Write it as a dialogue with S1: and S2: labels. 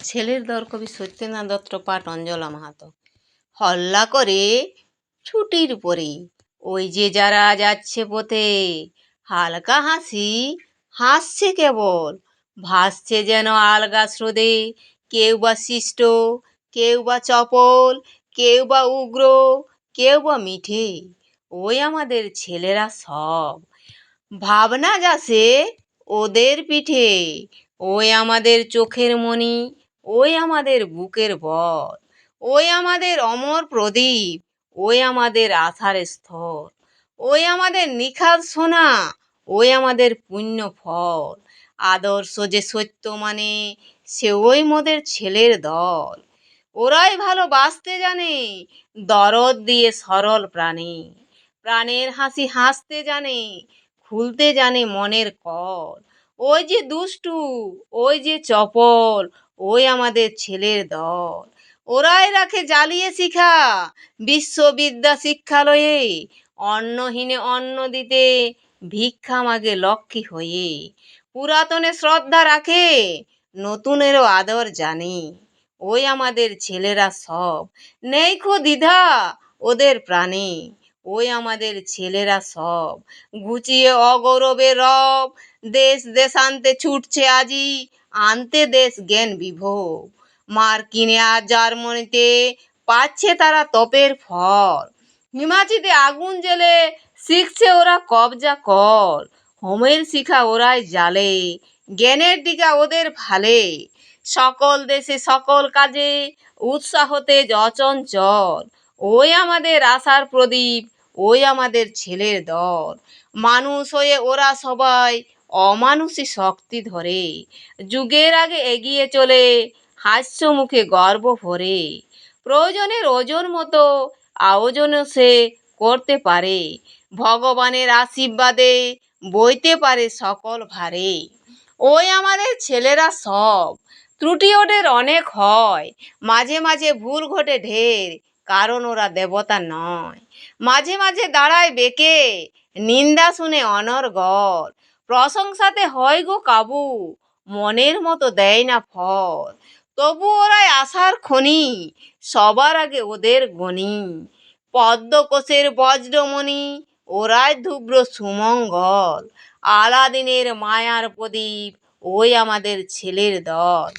S1: ছেলের দর কবি সত্যেন্দ্রনাথ দত্ত পাঠ অঞ্জলা মাহাতো। হল্লা করে ছুটির পরে ওই যে যারা যাচ্ছে পথে, হালকা হাসি হাসছে কেবল, ভাসছে যেন আলগা স্রোদে কেউ বা শিষ্ট, কেউ বা চপল, কেউ বা উগ্র, কেউ বা মিঠে, ওই আমাদের ছেলেরা সব। ভাবনা যাসে ওদের পিঠে, ওই আমাদের চোখের মণি ওই আমাদের বুকের বল, ওই আমাদের অমর প্রদীপ, ওই আমাদের আশার স্থল, ওই আমাদের নিখাদ সোনা, ওই আমাদের পুণ্য ফল। আদর্শ যে সত্য মানে সে ওই মোদের ছেলের দল। ওরাই ভালোবাসতে জানে, দরদ দিয়ে সরল প্রাণে। প্রাণের হাসি হাসতে জানে, খুলতে জানে মনের কল। ওই যে দুষ্টু, ওই যে চপল ওই আমাদের ছেলের দল। ওরাই রাখে জ্বালিয়ে শিখা। বিশ্ববিদ্যা শিক্ষালয়ে অন্নহীনে অন্ন দিতে ভিক্ষা মাগে লক্ষ্মী হয়ে। পুরাতনে শ্রদ্ধা রাখে, নতুনেরও আদর জানে। ওই আমাদের ছেলেরা সব নেই খো দ্বিধা ওদের প্রাণে। ওই আমাদের ছেলেরা সব ঘুচিয়ে অগৌরবে রব, দেশ দেশান্তে ছুটছে আজি আনতে দেশ জ্ঞান বিভোগ মার্কিনে আর জার্মানিতে পাচ্ছে তারা তপের ফল। হিমাচিতে আগুন জ্বেলে শিখছে ওরা কবজা কল। হোমের শিখা ওরাই জালে, জ্ঞানের টিকা ওদের ভালে। সকল দেশে সকল কাজে উৎসাহতে অচঞ্চল। ওই আমাদের আশার প্রদীপ, ওই আমাদের ছেলের দল। মানুষ হয়ে ওরা সবাই অমানুষী শক্তি ধরে। যুগের আগে এগিয়ে চলে হাস্য মুখে গর্ব ভরে। প্রয়োজনের ওজন মতো আয়োজনও সে করতে পারে। ভগবানের আশীর্বাদে বইতে পারে সকল ভারে। ওই আমাদের ছেলেরা সব, ত্রুটি ওদের অনেক হয়। মাঝে মাঝে ভুল ঘটে ঢের, কারণ ওরা দেবতা নয়। মাঝে মাঝে দাঁড়ায় বেঁকে, নিন্দা শুনে অনর্গল। প্রশংসাতে হয় গো কাবু, মনের মতো দেয় না ফল। তবু ওরাই আসার খনি, সবার আগে ওদের গণি পদ্মকোষের বজ্রমণি, ওরাই ধুব্র সুমঙ্গল। আলাদিনের মায়ার প্রদীপ, ওই আমাদের ছেলের দল।